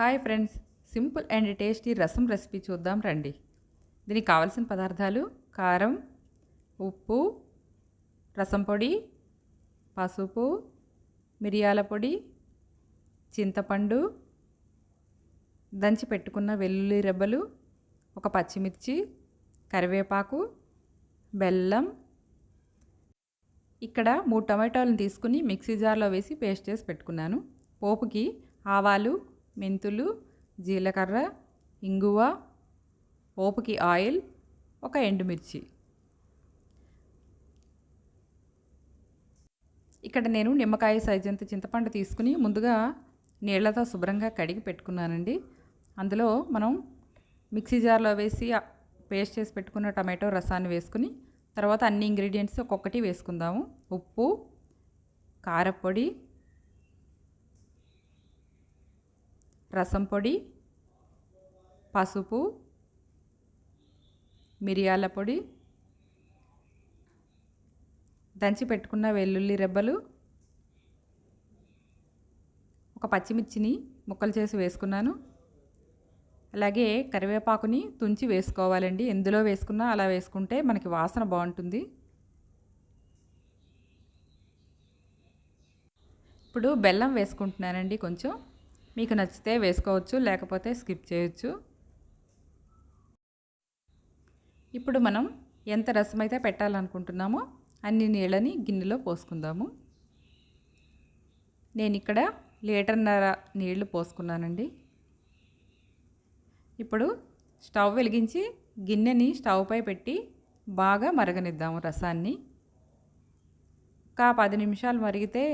Hi friends. Simple and tasty rasam recipe చూద్దాం రండి. దీనికి కావలసిన పదార్థాలు కారం ఉప్పు రసం పొడి పసుపు మిరియాల పొడి చింతపండు దంచి పెట్టుకున్న వెల్లుల్లి రెబ్బలు ఒక పచ్చిమిర్చి కరివేపాకు బెల్లం. ఇక్కడ మూడు టమాటాలను తీసుకుని మిక్సీ జార్లో వేసి పేస్ట్ చేసి పెట్టుకున్నాను. పోపుకి ఆవాలు మెంతులు జీలకర్ర ఇంగువ పోపుకి ఆయిల్ ఒక ఎండుమిర్చి. ఇక్కడ నేను నిమ్మకాయ సైజంత చింతపండు తీసుకుని ముందుగా నీళ్ళతో శుభ్రంగా కడిగి పెట్టుకున్నానండి. అందులో మనం మిక్సీ జార్లో వేసి పేస్ట్ చేసి పెట్టుకున్న టమాటో రసాన్ని వేసుకుని తర్వాత అన్ని ఇంగ్రీడియంట్స్ ఒక్కొక్కటి వేసుకుందాము. ఉప్పు కారపొడి రసం పొడి పసుపు మిరియాల పొడి దంచి పెట్టుకున్న వెల్లుల్లి రెబ్బలు ఒక పచ్చిమిర్చిని ముక్కలు చేసి వేసుకున్నాను. అలాగే కరివేపాకుని తుంచి వేసుకోవాలండి. ఎందులో వేసుకున్నా అలా వేసుకుంటే మనకి వాసన బాగుంటుంది. ఇప్పుడు బెల్లం వేసుకుంటున్నానండి కొంచెం. మీకు నచ్చితే వేసుకోవచ్చు లేకపోతే స్కిప్ చేయొచ్చు. ఇప్పుడు మనం ఎంత రసం అయితే పెట్టాలనుకుంటున్నామో అన్ని నీళ్ళని గిన్నెలో పోసుకుందాము. నేను ఇక్కడ లీటర్న్నర నీళ్ళు పోసుకున్నానండి. ఇప్పుడు స్టవ్ వెలిగించి గిన్నెని స్టవ్పై పెట్టి బాగా మరగనిద్దాము రసాన్ని. ఒక పది నిమిషాలు మరిగితే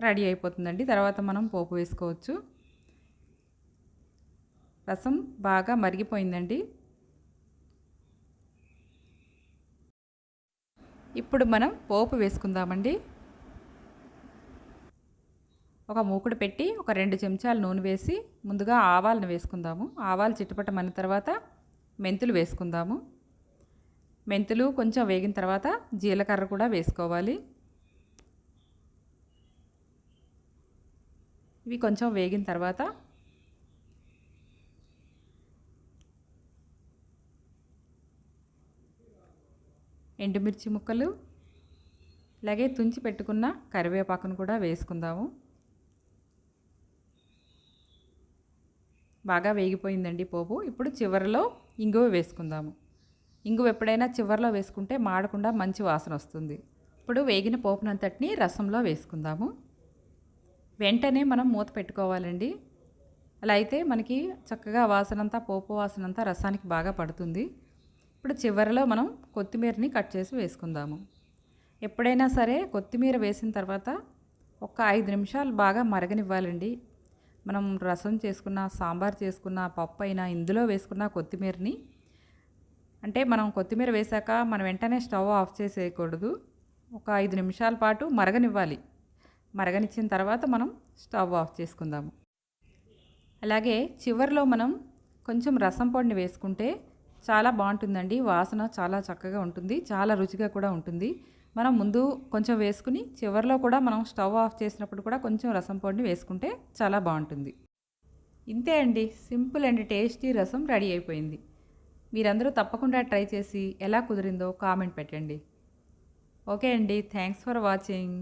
రెడీ అయిపోతుందండి. తర్వాత మనం పోపు వేసుకోవచ్చు. రసం బాగా మరిగిపోయిందండి. ఇప్పుడు మనం పోపు వేసుకుందామండి. ఒక మూకుడు పెట్టి ఒక రెండు చెంచాలు నూనె వేసి ముందుగా ఆవాలను వేసుకుందాము. ఆవాలు చిట్టుపట్టమన్న తర్వాత మెంతులు వేసుకుందాము. మెంతులు కొంచెం వేగిన తర్వాత జీలకర్ర కూడా వేసుకోవాలి. ఇవి కొంచెం వేగిన తర్వాత ఎండుమిర్చి ముక్కలు అలాగే తుంచి పెట్టుకున్న కరివేపాకును కూడా వేసుకుందాము. బాగా వేగిపోయిందండి పోపు. ఇప్పుడు చివరిలో ఇంగువ వేసుకుందాము. ఇంగువ ఎప్పుడైనా చివరిలో వేసుకుంటే మాడకుండా మంచి వాసన వస్తుంది. ఇప్పుడు వేగిన పోపునంతటిని రసంలో వేసుకుందాము. వెంటనే మనం మూత పెట్టుకోవాలండి. అలా అయితే మనకి చక్కగా వాసనంతా పోపు వాసనంతా రసానికి బాగా పడుతుంది. ఇప్పుడు చివరిలో మనం కొత్తిమీరని కట్ చేసి వేసుకుందాము. ఎప్పుడైనా సరే కొత్తిమీర వేసిన తర్వాత ఒక ఐదు నిమిషాలు బాగా మరగనివ్వాలండి. మనం రసం చేసుకున్న సాంబార్ చేసుకున్న పప్పు అయినా ఇందులో వేసుకున్న కొత్తిమీరని అంటే మనం కొత్తిమీర వేశాక మనం వెంటనే స్టవ్ ఆఫ్ చేసేయకూడదు. ఒక ఐదు నిమిషాల పాటు మరగనివ్వాలి. మరగనిచ్చిన తర్వాత మనం స్టవ్ ఆఫ్ చేసుకుందాము. అలాగే చివరిలో మనం కొంచెం రసం పొడిని వేసుకుంటే చాలా బాగుంటుందండి. వాసన చాలా చక్కగా ఉంటుంది. చాలా రుచిగా కూడా ఉంటుంది. మనం ముందు కొంచెం వేసుకుని చివరిలో కూడా మనం స్టవ్ ఆఫ్ చేసినప్పుడు కూడా కొంచెం రసం పొడిని వేసుకుంటే చాలా బాగుంటుంది. ఇంతే అండి. Simple and tasty rasam ready అయిపోయింది. మీరందరూ తప్పకుండా ట్రై చేసి ఎలా కుదిరిందో కామెంట్ పెట్టండి. ఓకే అండి. Thanks for watching.